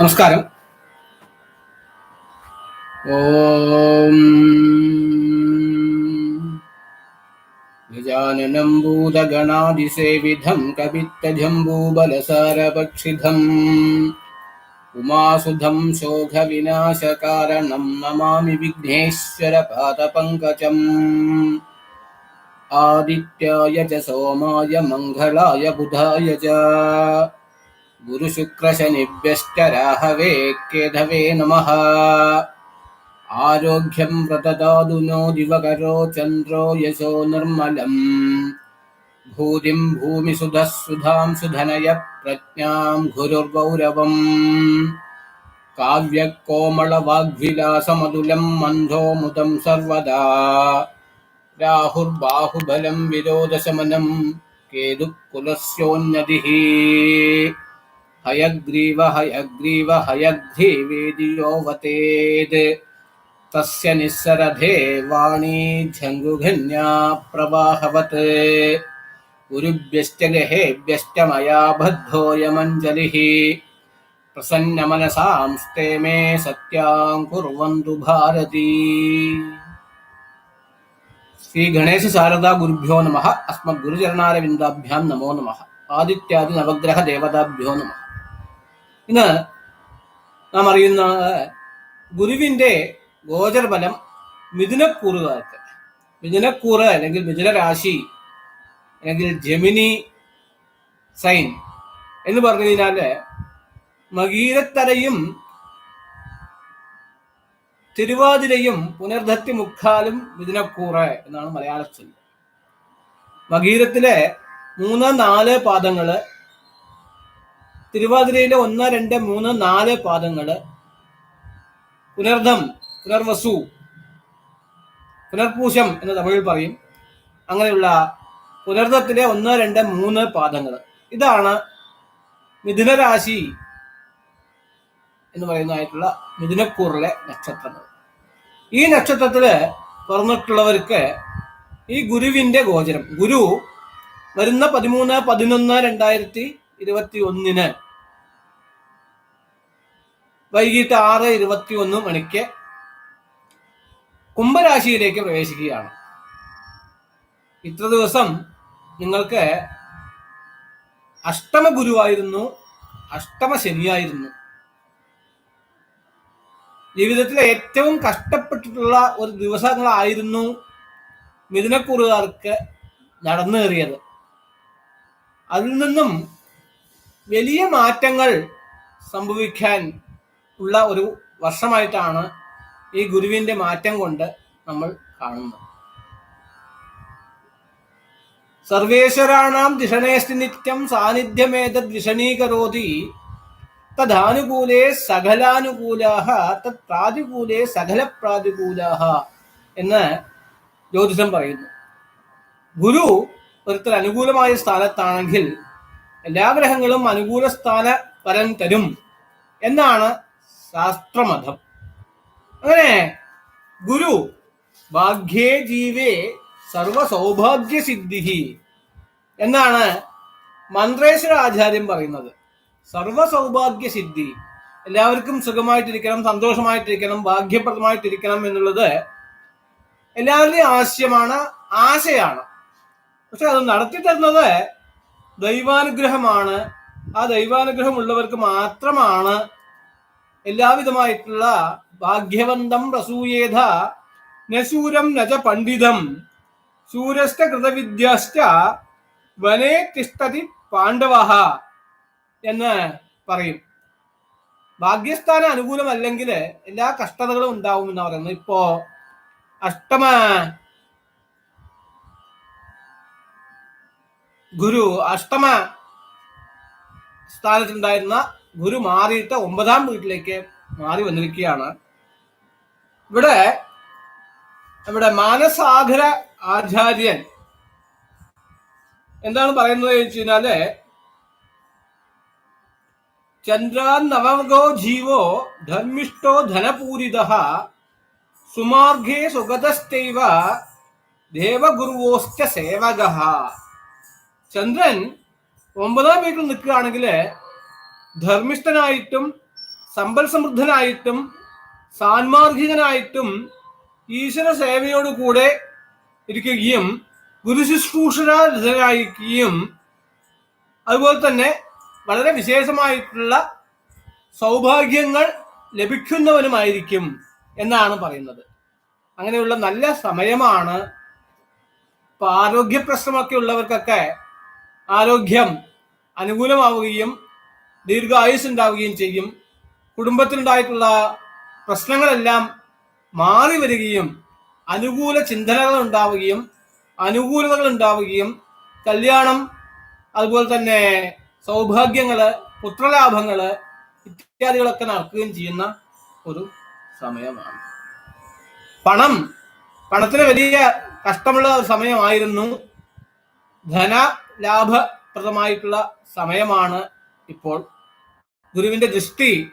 നമസ്കാരം ഓം ഗജാനനം ഭൂതഗണാതിസേവിധം കവിത്തജംബൂബലസാരപക്ഷിധം ഉമാസുധം ശോകവിനാശകാരണം നമാമി വിഘ്നേശ്വരപാദപങ്കജം ആദിത്യായ ച സോമായ മംഗളായ ബുധായ ച ഗുരുശുക്രശനിഭ്യശ്ച രാഹവേ കേധവേ നമഃ. ആരോഗ്യം പ്രതദാതു നോ ദിവകരോ ചന്ദ്രോ യശോ നിർമ്മലം. ഭൂതിം ഭൂമിസുധഃ സുധാം സുധനയ പ്രജ്ഞാം ഗുരുർഗൗരവം. കാവ്യകോമളവാഗ്വിലാസമതുലം മന്ധോമുദം സർവദാ. രാഹുർബാഹുബലം വിരോധശമനം हयग्रीव हयग्रीव हयग्रीवेदि वतेद् तस्य निःसरधे वाणी झङ्गुघन्या प्रवाहवत्। उरुभ्यश्च गहेभ्यश्च मया बद्धोऽयमञ्जलिः प्रसन्नमनसांस्ते मे सत्यां कुर्वन्तु भारती। శ్రీ గణేశ శారదా గురుభ్యో నమ అస్మద్గురుచరణారవిందాభ్యాం నమో నమ ఆదిత్యాది నవగ్రహ దేవతాభ్యో నమ ഇന്ന് നാം അറിയുന്ന ഗുരുവിന്റെ ഗോചരഫലം മിഥുനക്കൂറുകാർക്ക്. മിഥുനക്കൂറ് അല്ലെങ്കിൽ മിഥുനരാശി അല്ലെങ്കിൽ ജമിനി സൈൻ എന്ന് പറഞ്ഞു കഴിഞ്ഞാൽ മകീരത്തരയും തിരുവാതിരയും പുനർധത്തി മുക്കാലും മിഥുനക്കൂറ് എന്നാണ് മലയാളത്തിൽ. മകീരത്തിലെ മൂന്ന് നാല് പാദങ്ങൾ തിരുവാതിരയിലെ ഒന്ന് രണ്ട് മൂന്ന് നാല് പാദങ്ങൾ പുനർധം പുനർവസു പുനർപൂശം എന്ന് തമിഴിൽ പറയും. അങ്ങനെയുള്ള പുനർധത്തിലെ ഒന്ന് രണ്ട് മൂന്ന് പാദങ്ങൾ ഇതാണ് മിഥുനരാശി എന്ന് പറയുന്നതായിട്ടുള്ള മിഥുനക്കൂറിലെ നക്ഷത്രങ്ങൾ. ഈ നക്ഷത്രത്തിൽ പറഞ്ഞിട്ടുള്ളവർക്ക് ഈ ഗുരുവിന്റെ ഗോചരം. ഗുരു വരുന്ന പതിമൂന്ന് പതിനൊന്ന് രണ്ടായിരത്തി ഇരുപത്തി ഒന്നിന് വൈകിട്ട് ആറ് ഇരുപത്തി ഒന്ന് മണിക്ക് കുംഭരാശിയിലേക്ക് പ്രവേശിക്കുകയാണ്. ഇത്ര ദിവസം നിങ്ങൾക്ക് അഷ്ടമ ഗുരുവായിരുന്നു അഷ്ടമ ശനിയായിരുന്നു. ജീവിതത്തിലെ ഏറ്റവും കഷ്ടപ്പെട്ടിട്ടുള്ള ഒരു ദിവസങ്ങളായിരുന്നു മിഥുനക്കുറുകാർക്ക് നടന്നേറിയത്. അതിൽ നിന്നും വലിയ മാറ്റങ്ങൾ സംഭവിക്കാൻ ഉള്ള ഒരു വർഷമായിട്ടാണ് ഈ ഗുരുവിന്റെ മാറ്റം കൊണ്ട് നമ്മൾ കാണുന്നത്. സർവേശ്വരാണാം ദിഷണേഷ്ടി നിത്യം സാന്നിധ്യമേതദ് വിഷണീകരോതി തദാനുകൂലേ സകലാനുകൂലാഹ തത് പ്രാതികൂലേ സകല പ്രാതികൂലാഹ എന്ന് ജ്യോതിഷം പറയുന്നു. ഗുരു ഒരുത്തർ അനുകൂലമായ സ്ഥാനത്താണെങ്കിൽ എല്ലാ ഗ്രഹങ്ങളും അനുകൂല സ്ഥാന പരം തരും എന്നാണ് ശാസ്ത്രമതം. അങ്ങനെ ഗുരു ഭാഗ്യേ ജീവേ സർവ സൗഭാഗ്യ സിദ്ധി എന്നാണ് മന്ത്രേശ്വര ആചാര്യം പറയുന്നത്. സർവ സൗഭാഗ്യ സിദ്ധി എല്ലാവർക്കും സുഖമായിട്ടിരിക്കണം സന്തോഷമായിട്ടിരിക്കണം ഭാഗ്യപ്രദമായിട്ടിരിക്കണം എന്നുള്ളത് എല്ലാവരുടെയും ആശയമാണ് ആശയാണ്. പക്ഷെ അത് നടത്തി തരുന്നത് ദൈവാനുഗ്രഹമാണ്. ആ ദൈവാനുഗ്രഹം ഉള്ളവർക്ക് മാത്രമാണ് എല്ലാവിധമായിട്ടുള്ള ഭാഗ്യവന്തം പ്രസൂയേധ നശൂരം നജ പണ്ഡിതം. ശൂരശ്ച കൃതവിദ്യശ്ച വനേ തിഷ്ടതി പാണ്ഡവ എന്ന് പറയും. ഭാഗ്യസ്ഥാനം അനുകൂലമല്ലെങ്കിൽ എല്ലാ കഷ്ടതകളും ഉണ്ടാവും എന്ന് പറയുന്നത്. ഇപ്പോ അഷ്ടമ ഗുരു അഷ്ടമ സ്ഥാനത്തുണ്ടായിരുന്ന ഗുരു മാറിയിട്ട് ഒമ്പതാം വീട്ടിലേക്ക് മാറി വന്നിരിക്കുകയാണ്. ഇവിടെ നമ്മുടെ മാനസാഗര ആചാര്യൻ എന്താണ് പറയുന്നത് ചോദിച്ചു കഴിഞ്ഞാൽ ചന്ദ്രാൻ നവഗോ ജീവോ ധർമ്മിഷ്ടോ ധനപൂരിത സുമാർഗേ സുഗതസ്ഥൈവ ദേവഗുരുവോശ്ച സേവക. ചന്ദ്രൻ ഒമ്പതാം വീട്ടിൽ നിൽക്കുകയാണെങ്കിൽ ധർമ്മിഷ്ഠനായിട്ടും സമ്പൽ സമൃദ്ധനായിട്ടും സാൻമാർഗികനായിട്ടും ഈശ്വര സേവയോടുകൂടെ ഇരിക്കുകയും ഗുരുശുശ്രൂഷരായിരിക്കുകയും അതുപോലെ തന്നെ വളരെ വിശേഷമായിട്ടുള്ള സൗഭാഗ്യങ്ങൾ ലഭിക്കുന്നവനുമായിരിക്കും എന്നാണ് പറയുന്നത്. അങ്ങനെയുള്ള നല്ല സമയമാണ്. ഇപ്പൊ ആരോഗ്യ പ്രശ്നമൊക്കെ ഉള്ളവർക്കൊക്കെ ആരോഗ്യം അനുകൂലമാവുകയും ദീർഘായുസ് ഉണ്ടാവുകയും ചെയ്യും. കുടുംബത്തിലുണ്ടായിട്ടുള്ള പ്രശ്നങ്ങളെല്ലാം മാറി വരികയും അനുകൂല ചിന്തനകൾ ഉണ്ടാവുകയും അനുകൂലതകൾ ഉണ്ടാവുകയും കല്യാണം അതുപോലെ തന്നെ സൗഭാഗ്യങ്ങൾ പുത്രലാഭങ്ങൾ ഇത്യാദികളൊക്കെ നടക്കുകയും ചെയ്യുന്ന ഒരു സമയമാണ്. പണം പണത്തിന് വലിയ കഷ്ടമുള്ള സമയമായിരുന്നു. ധന ലാഭപ്രദമായിട്ടുള്ള സമയമാണ് ഇപ്പോൾ. ഗുരുവിന്റെ ദൃഷ്ടി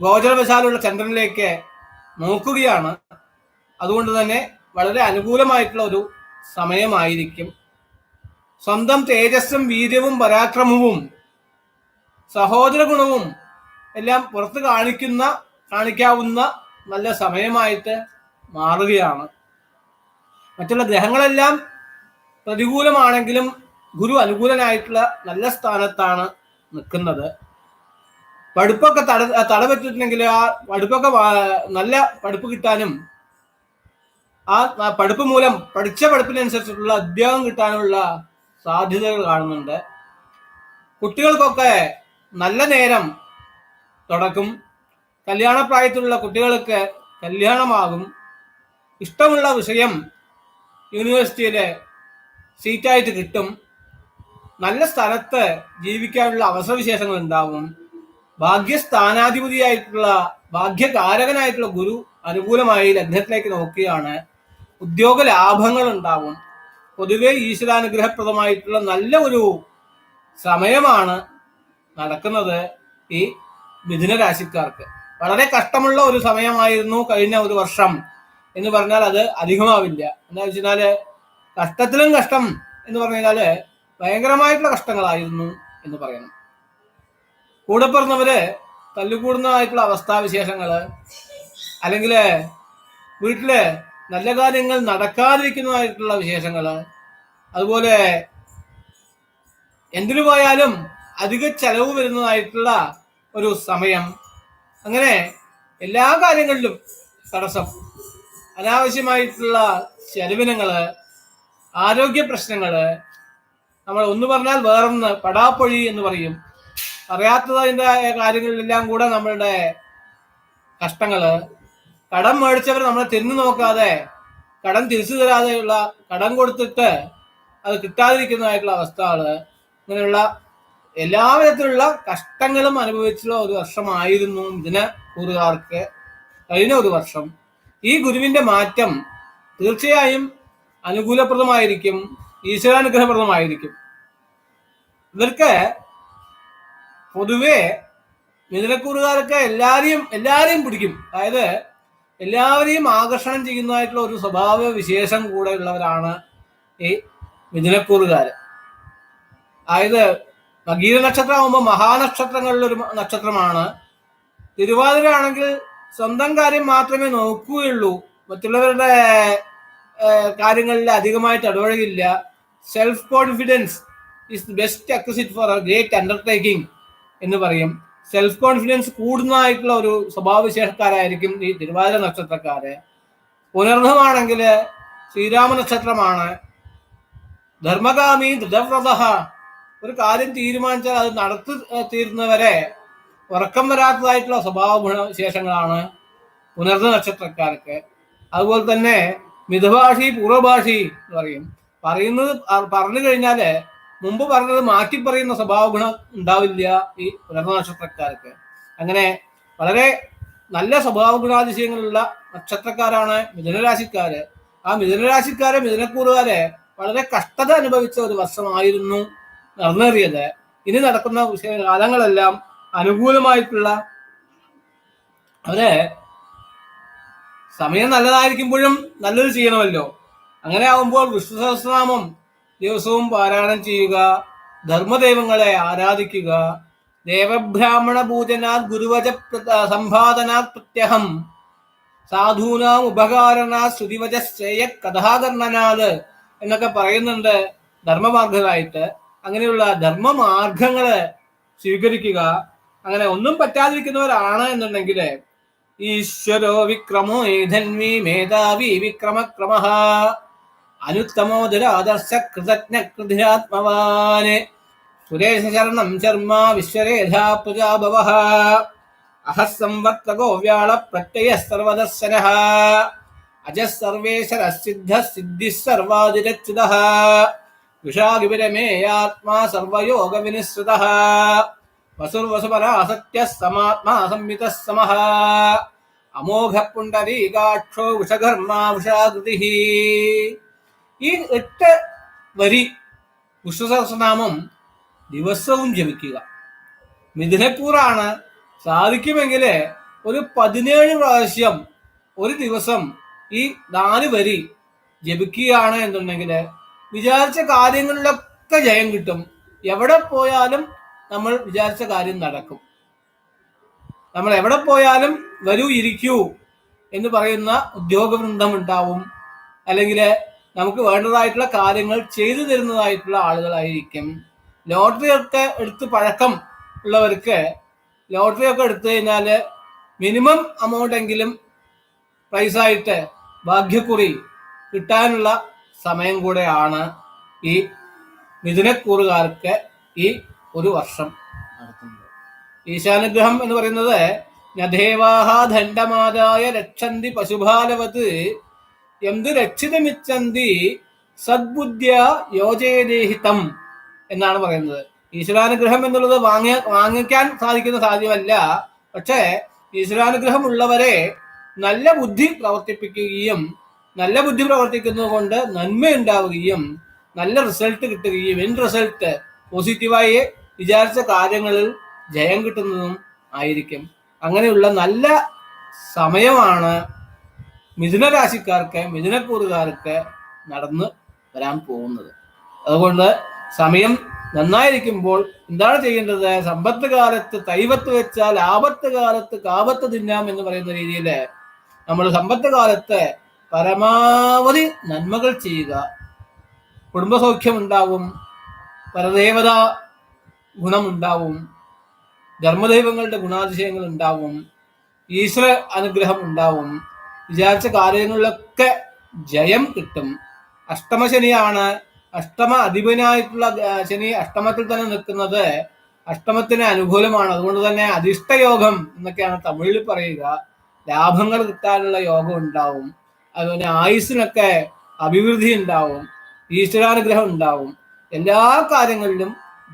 ഗോചരവശാലുള്ള ചന്ദ്രനിലേക്ക് നോക്കുകയാണ്. അതുകൊണ്ട് തന്നെ വളരെ അനുകൂലമായിട്ടുള്ള ഒരു സമയമായിരിക്കും. സ്വന്തം തേജസ്സും വീര്യവും പരാക്രമവും സഹോദര ഗുണവും എല്ലാം പുറത്ത് കാണിക്കുന്ന കാണിക്കാവുന്ന നല്ല സമയമായിട്ട് മാറുകയാണ്. മറ്റുള്ള ഗ്രഹങ്ങളെല്ലാം പ്രതികൂലമാണെങ്കിലും ഗുരു അനുകൂലനായിട്ടുള്ള നല്ല സ്ഥാനത്താണ് നിൽക്കുന്നത്. പഠിപ്പൊക്കെ തട തടവെച്ചിട്ടുണ്ടെങ്കിൽ ആ പഠിപ്പൊക്കെ നല്ല പഠിപ്പ് കിട്ടാനും ആ ആ പഠിപ്പ് മൂലം പഠിച്ച പഠിപ്പിനനുസരിച്ചിട്ടുള്ള ഉദ്യോഗം കിട്ടാനുള്ള സാധ്യതകൾ കാണുന്നുണ്ട്. കുട്ടികൾക്കൊക്കെ നല്ല നേരം തുടക്കും. കല്യാണപ്രായത്തിലുള്ള കുട്ടികൾക്ക് കല്യാണമാകും. ഇഷ്ടമുള്ള വിഷയം യൂണിവേഴ്സിറ്റിയിലെ സീറ്റായിട്ട് കിട്ടും. നല്ല സ്ഥലത്ത് ജീവിക്കാനുള്ള അവസരവിശേഷങ്ങൾ ഉണ്ടാവും. ഭാഗ്യസ്ഥാനാധിപതിയായിട്ടുള്ള ഭാഗ്യകാരകനായിട്ടുള്ള ഗുരു അനുകൂലമായി ലഗ്നത്തിലേക്ക് നോക്കുകയാണ്. ഉദ്യോഗ ലാഭങ്ങൾ ഉണ്ടാവും. പൊതുവെ ഈശ്വരാനുഗ്രഹപ്രദമായിട്ടുള്ള നല്ല ഒരു സമയമാണ് നടക്കുന്നത് ഈ മിഥുന രാശിക്കാർക്ക്. വളരെ കഷ്ടമുള്ള ഒരു സമയമായിരുന്നു കഴിഞ്ഞ ഒരു വർഷം എന്ന് പറഞ്ഞാൽ അത് അധികമാവില്ല. എന്താ വെച്ചാൽ കഷ്ടത്തിലും കഷ്ടം എന്ന് പറഞ്ഞു കഴിഞ്ഞാൽ ഭയങ്കരമായിട്ടുള്ള കഷ്ടങ്ങളായിരുന്നു എന്ന് പറയണം. കൂടെ പിറന്നവര് തല്ലുകൂടുന്നതായിട്ടുള്ള അവസ്ഥാവിശേഷങ്ങൾ അല്ലെങ്കിൽ വീട്ടിൽ നല്ല കാര്യങ്ങൾ നടക്കാതിരിക്കുന്നതായിട്ടുള്ള വിശേഷങ്ങൾ അതുപോലെ എന്തിനു പോയാലും അധിക ചെലവ് വരുന്നതായിട്ടുള്ള ഒരു സമയം അങ്ങനെ എല്ലാ കാര്യങ്ങളിലും തടസ്സം അനാവശ്യമായിട്ടുള്ള ചെലവിനങ്ങൾ ആരോഗ്യ പ്രശ്നങ്ങൾ നമ്മൾ ഒന്ന് പറഞ്ഞാൽ വേറൊന്ന് പടാപ്പൊഴി എന്ന് പറയും. അറിയാത്തതിന്റെ കാര്യങ്ങളിലെല്ലാം കൂടെ നമ്മളുടെ കഷ്ടങ്ങൾ കടം മേടിച്ചവർ നമ്മളെ തിരിഞ്ഞു നോക്കാതെ കടം തിരിച്ചു തരാതെയുള്ള കടം കൊടുത്തിട്ട് അത് കിട്ടാതിരിക്കുന്നതായിട്ടുള്ള അവസ്ഥകൾ ഇങ്ങനെയുള്ള എല്ലാവിധത്തിലുള്ള കഷ്ടങ്ങളും അനുഭവിച്ചുള്ള ഒരു വർഷമായിരുന്നു ഇതിന് കൂറുകാർക്ക് കഴിഞ്ഞ ഒരു വർഷം. ഈ ഗുരുവിന്റെ മാറ്റം തീർച്ചയായും അനുകൂലപ്രദമായിരിക്കും ഈശ്വരാനുഗ്രഹപ്രദമായിരിക്കും. ഇവർക്ക് പൊതുവേ മിഥുനക്കൂറുകാർക്ക് എല്ലാരെയും എല്ലാവരെയും പിടിക്കും. അതായത് എല്ലാവരെയും ആകർഷണം ചെയ്യുന്നതായിട്ടുള്ള ഒരു സ്വഭാവ വിശേഷം കൂടെ ഉള്ളവരാണ് ഈ മിഥുനക്കൂറുകാർ അതായത് മകീര നക്ഷത്രമാകുമ്പോൾ മഹാനക്ഷത്രങ്ങളിൽ ഒരു നക്ഷത്രമാണ്. തിരുവാതിര ആണെങ്കിൽ സ്വന്തം കാര്യം മാത്രമേ നോക്കുകയുള്ളൂ. മറ്റുള്ളവരുടെ കാര്യങ്ങളിൽ അധികമായിട്ട് ഇടപഴകില്ല self confidence is best acquisite for a great undertaking എന്ന് പറയും. സെൽഫ് കോൺഫിഡൻസ് കൂടുന്നതായിട്ടുള്ള ഒരു സ്വഭാവവിശേഷക്കാരായിരിക്കും ഈ തിരുവാതിര നക്ഷത്രക്കാര്. പുനർന്നമാണെങ്കിൽ ശ്രീരാമ നക്ഷത്രമാണ്. ധർമ്മകാമി ദൃഢവ്രത ഒരു കാര്യം തീരുമാനിച്ചാൽ അത് നടത്തി തീരുന്നവരെ ഉറക്കം വരാത്തതായിട്ടുള്ള സ്വഭാവ ഗുണവിശേഷങ്ങളാണ് പുനർന്ന നക്ഷത്രക്കാർക്ക്. അതുപോലെ തന്നെ മിതഭാഷി പൂർവഭാഷി എന്ന് പറയും. പറയുന്നത് പറഞ്ഞു കഴിഞ്ഞാൽ മുമ്പ് പറഞ്ഞത് മാറ്റി പറയുന്ന സ്വഭാവ ഗുണം ഉണ്ടാവില്ല ഈ പുനർന്ന നക്ഷത്രക്കാർക്ക് അങ്ങനെ വളരെ നല്ല സ്വഭാവ ഗുണാതിശയങ്ങളുള്ള നക്ഷത്രക്കാരാണ് മിഥുനരാശിക്കാര്. ആ മിഥുനരാശിക്കാരെ മിഥുനക്കൂറുകാരെ വളരെ കഷ്ടത അനുഭവിച്ച ഒരു വർഷമായിരുന്നു നടന്നേറിയത്. ഇനി നടക്കുന്ന കാലങ്ങളെല്ലാം അനുകൂലമായിട്ടുള്ള അവരെ സമയം നല്ലതായിരിക്കുമ്പോഴും നല്ലത് ചെയ്യണമല്ലോ. അങ്ങനെ ആവുമ്പോൾ വിഷ്ണു സഹസ്രനാമം ദിവസവും പാരായണം ചെയ്യുക ധർമ്മദൈവങ്ങളെ ആരാധിക്കുക. ദേവബ്രാഹ്മണ പൂജനാത് ഗുരുവച സമ്പാദനാത് പ്രത്യഹം. സാധൂനാം ഉപകാരണ ശ്രുതിവച ശ്രേയ കഥാകർണനാത് എന്നൊക്കെ പറയുന്നുണ്ട് ധർമ്മമാർഗരായിട്ട്. അങ്ങനെയുള്ള ധർമ്മമാർഗങ്ങൾ സ്വീകരിക്കുക. അങ്ങനെ ഒന്നും പറ്റാതിരിക്കുന്നവരാണ് എന്നുണ്ടെങ്കിൽ ഈശ്വരോ വിക്രമോ ഏധന്വി മേധാവി വിക്രമക്രമ അനുത്തമോ ദുരാദർശ കൃതജ്ഞ കൃതിരാത്മവാന് സുരേഷ ശരണം ശർമ്മ വിശ്വരേധാ പ്രജാഭവ അഹ സംവർത്തകോ വ്യാള പ്രത്യയ സർവദർശന അജ സർവേശ്വര സിദ്ധ സിദ്ധി സർവാതിരച്യുത വിഷാദിപരമേയാത്മാ സർവയോഗ വിനിശ്രുത വസുർവസുപരാസത്യ സമാത്മാ സംവിത സമഃ അമോഘ പുണ്ടരീകാക്ഷോ വിഷകർമ്മ വിഷാകൃതി ഈ എട്ട് വരി വിശ്വസഹസ്രനാമം ദിവസവും ജപിക്കുക. മിഥുനക്കൂറാണ് സാധിക്കുമെങ്കിൽ ഒരു പതിനേഴ് പ്രാവശ്യം ഒരു ദിവസം ഈ നാല് വരി ജപിക്കുകയാണ് എന്നുണ്ടെങ്കിൽ വിചാരിച്ച കാര്യങ്ങളിലൊക്കെ ജയം കിട്ടും. എവിടെ പോയാലും നമ്മൾ വിചാരിച്ച കാര്യം നടക്കും. നമ്മൾ എവിടെ പോയാലും വരൂ ഇരിക്കൂ എന്ന് പറയുന്ന ഉദ്യോഗവൃന്ദം ഉണ്ടാവും. അല്ലെങ്കിൽ നമുക്ക് വേണ്ടതായിട്ടുള്ള കാര്യങ്ങൾ ചെയ്തു തരുന്നതായിട്ടുള്ള ആളുകളായിരിക്കും. ലോട്ടറി ഒക്കെ എടുത്ത് പഴക്കം ഉള്ളവർക്ക് ലോട്ടറി ഒക്കെ എടുത്തു കഴിഞ്ഞാൽ മിനിമം അമൗണ്ട് എങ്കിലും പ്രൈസ് ആയിട്ട് ഭാഗ്യക്കുറി കിട്ടാനുള്ള സമയം കൂടെയാണ് ഈ മിഥുനക്കൂറുകാർക്ക് ഈ ഒരു വർഷം ഈശാനുഗ്രഹം എന്ന് പറയുന്നത് നദേവാഹ ദണ്ഡമാതായ രക്ഷന്തി പശുപാലവത് എന്ത് രക്ഷിതമിച്ചന്തി സദ്ബുദ്ധ്യ യോജയദേഹിതം എന്നാണ് പറയുന്നത്. ഈശ്വരാനുഗ്രഹം എന്നുള്ളത് വാങ്ങ വാങ്ങിക്കാൻ സാധിക്കുന്ന സാധ്യമല്ല. പക്ഷേ ഈശ്വരാനുഗ്രഹം ഉള്ളവരെ നല്ല ബുദ്ധി പ്രവർത്തിപ്പിക്കുകയും നല്ല ബുദ്ധി പ്രവർത്തിക്കുന്നത് കൊണ്ട് നന്മയുണ്ടാവുകയും നല്ല റിസൾട്ട് കിട്ടുകയും എൻ റിസൾട്ട് പോസിറ്റീവായി വിചാരിച്ച കാര്യങ്ങളിൽ ജയം കിട്ടുന്നതും ആയിരിക്കും. അങ്ങനെയുള്ള നല്ല സമയമാണ് മിഥുന രാശിക്കാർക്ക് മിഥുനക്കൂറുകാർക്ക് നടന്ന് വരാൻ പോകുന്നത്. അതുകൊണ്ട് സമയം നന്നായിരിക്കുമ്പോൾ എന്താണ് ചെയ്യേണ്ടത്? സമ്പത്ത് കാലത്ത് തൈവത്ത് വെച്ചാൽ ആപത്ത് കാലത്ത് കാപത്ത് തിന്നാം എന്ന് പറയുന്ന രീതിയിൽ നമ്മൾ സമ്പത്ത് കാലത്ത് പരമാവധി നന്മകൾ ചെയ്യുക. കുടുംബസൗഖ്യം ഉണ്ടാവും പരദേവത ഗുണമുണ്ടാവും ധർമ്മദൈവങ്ങളുടെ ഗുണാതിശയങ്ങൾ ഉണ്ടാവും ഈശ്വര അനുഗ്രഹം ഉണ്ടാവും വിചാരിച്ച കാര്യങ്ങളിലൊക്കെ ജയം കിട്ടും. അഷ്ടമശനിയാണ് അഷ്ടമ അധിപനായിട്ടുള്ള ശനി അഷ്ടമത്തിൽ തന്നെ നിൽക്കുന്നത് അഷ്ടമത്തിന് അനുകൂലമാണ്. അതുകൊണ്ട് തന്നെ അധിഷ്ഠയോഗം എന്നൊക്കെയാണ് തമിഴിൽ പറയുക. ലാഭങ്ങൾ കിട്ടാനുള്ള യോഗം ഉണ്ടാവും. അതുപോലെ ആയുസ്സിനൊക്കെ അഭിവൃദ്ധി ഉണ്ടാവും. ഈശ്വരാനുഗ്രഹം ഉണ്ടാവും. എല്ലാ കാര്യങ്ങളിലും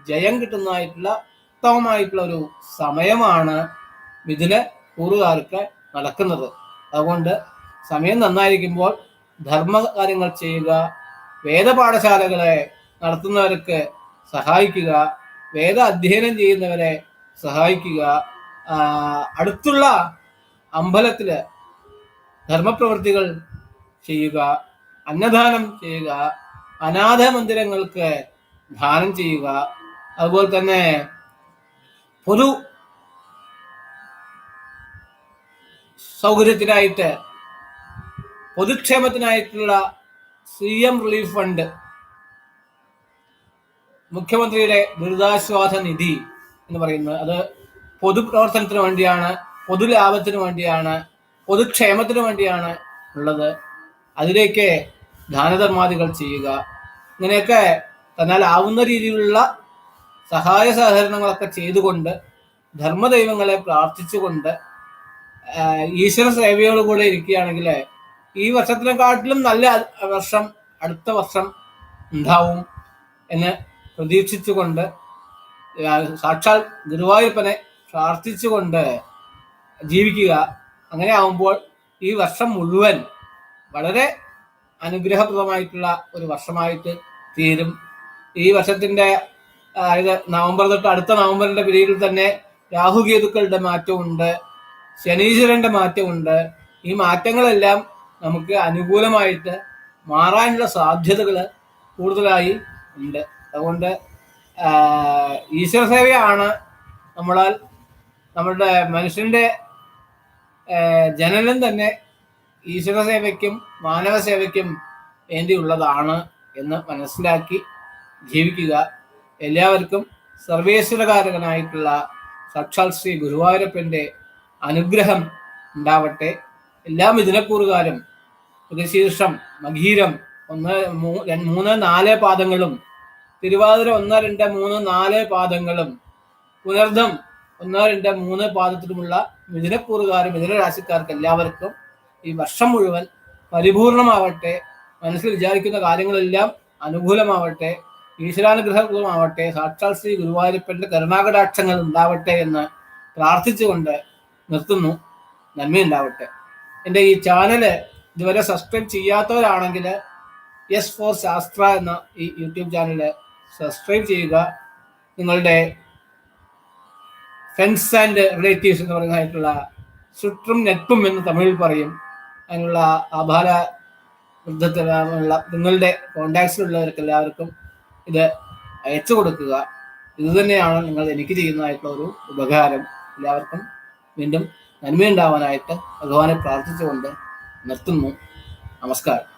ജയം കിട്ടുന്നതായിട്ടുള്ള ഉത്തമമായിട്ടുള്ള ഒരു സമയമാണ് മിഥുന കൂറുകാർക്ക് നടക്കുന്നത്. അതുകൊണ്ട് സമയം നന്നായിരിക്കുമ്പോൾ ധർമ്മ കാര്യങ്ങൾ ചെയ്യുക വേദപാഠശാലകളെ നടത്തുന്നവർക്ക് സഹായിക്കുക വേദ അധ്യയനം ചെയ്യുന്നവരെ സഹായിക്കുക അടുത്തുള്ള അമ്പലത്തിൽ ധർമ്മപ്രവൃത്തികൾ ചെയ്യുക അന്നദാനം ചെയ്യുക അനാഥ മന്ദിരങ്ങൾക്ക് ദാനം ചെയ്യുക അതുപോലെ തന്നെ പൊതു സൗകര്യത്തിനായിട്ട് പൊതുക്ഷേമത്തിനായിട്ടുള്ള സി എം റിലീഫ് ഫണ്ട് മുഖ്യമന്ത്രിയുടെ ദുരിതാശ്വാസ നിധി എന്ന് പറയുന്നത്. അത് പൊതുപ്രവർത്തനത്തിന് വേണ്ടിയാണ് പൊതുലാഭത്തിന് വേണ്ടിയാണ് പൊതുക്ഷേമത്തിന് വേണ്ടിയാണ് ഉള്ളത്. അതിലേക്ക് ദാനധർമാദികൾ ചെയ്യുക. ഇങ്ങനെയൊക്കെ തന്നാൽ ആവുന്ന രീതിയിലുള്ള സഹായ സഹകരണങ്ങളൊക്കെ ചെയ്തുകൊണ്ട് ധർമ്മദൈവങ്ങളെ പ്രാർത്ഥിച്ചുകൊണ്ട് ആഹ് സേവയോട് കൂടെ ഇരിക്കുകയാണെങ്കിൽ ഈ വർഷത്തിനെക്കാട്ടിലും നല്ല വർഷം അടുത്ത വർഷം ഉണ്ടാവും എന്ന് പ്രതീക്ഷിച്ചുകൊണ്ട് സാക്ഷാൽ ഗുരുവായൂരപ്പനെ പ്രാർത്ഥിച്ചുകൊണ്ട് ജീവിക്കുക. അങ്ങനെ ആവുമ്പോൾ ഈ വർഷം മുഴുവൻ വളരെ അനുഗ്രഹപ്രദമായിട്ടുള്ള ഒരു വർഷമായിട്ട് തീരും. ഈ വർഷത്തിന്റെ അതായത് നവംബർ തൊട്ട് അടുത്ത നവംബറിന്റെ പിരീഡിൽ തന്നെ രാഹുകേതുക്കളുടെ മാറ്റമുണ്ട്. ശനീശ്വരന്റെ മാറ്റമുണ്ട്. ഈ മാറ്റങ്ങളെല്ലാം നമുക്ക് അനുകൂലമായിട്ട് മാറാനുള്ള സാധ്യതകൾ കൂടുതലായി ഉണ്ട്. അതുകൊണ്ട് ഈശ്വര സേവയാണ് നമ്മളാൽ നമ്മളുടെ മനുഷ്യന്റെ ജനനം തന്നെ ഈശ്വര സേവയ്ക്കും മാനവ സേവയ്ക്കും വേണ്ടിയുള്ളതാണ് എന്ന് മനസ്സിലാക്കി ജീവിക്കുക. എല്ലാവർക്കും സർവേശ്വരകാരകനായിട്ടുള്ള സാക്ഷാൽ ശ്രീ ഗുരുവായൂരപ്പന്റെ അനുഗ്രഹം ഉണ്ടാവട്ടെ. എല്ലാ മിഥുനക്കൂറുകാരും പുതുശീർഷം മഗീരം ഒന്ന് മൂന്ന് നാല് പാദങ്ങളും തിരുവാതിര ഒന്ന് രണ്ട് മൂന്ന് നാല് പാദങ്ങളും പുനർദ്ധം ഒന്ന് രണ്ട് മൂന്ന് പാദത്തിലുമുള്ള മിഥുനക്കൂറുകാരും മിഥുന രാശിക്കാർക്ക് എല്ലാവർക്കും ഈ വർഷം മുഴുവൻ പരിപൂർണമാവട്ടെ. മനസ്സിൽ വിചാരിക്കുന്ന കാര്യങ്ങളെല്ലാം അനുകൂലമാവട്ടെ. ഈശ്വരാനുഗ്രഹമാവട്ടെ സാക്ഷാൽ ശ്രീ ഗുരുവായൂരപ്പന്റെ കരുണാകടാക്ഷങ്ങൾ ഉണ്ടാവട്ടെ എന്ന് പ്രാർത്ഥിച്ചുകൊണ്ട് നിർത്തുന്നു. നന്മയുണ്ടാവട്ടെ. എന്റെ ഈ ചാനൽ ഇതുവരെ സബ്സ്ക്രൈബ് ചെയ്യാത്തവരാണെങ്കിൽ എസ് ഫോർ ശാസ്ത്ര എന്ന ഈ യൂട്യൂബ് ചാനൽ സബ്സ്ക്രൈബ് ചെയ്യുക. നിങ്ങളുടെ ഫ്രണ്ട്സ് ആൻഡ് റിലേറ്റീവ്സ് എന്ന് പറയുന്നതായിട്ടുള്ള ചുറ്റും നെറ്റും എന്ന് തമിഴിൽ പറയും. അതിനുള്ള ആഭാര വൃദ്ധത്തിലുള്ള നിങ്ങളുടെ കോണ്ടാക്ട്സിലുള്ളവർക്ക് എല്ലാവർക്കും ഇത് അയച്ചു കൊടുക്കുക. ഇതുതന്നെയാണ് നിങ്ങൾ എനിക്ക് ചെയ്യുന്നതായിട്ടുള്ള ഒരു ഉപകാരം. എല്ലാവർക്കും വീണ്ടും നന്മയുണ്ടാവാനായിട്ട് ഭഗവാനെ പ്രാർത്ഥിച്ചുകൊണ്ട് നിർത്തുന്നു. നമസ്കാരം.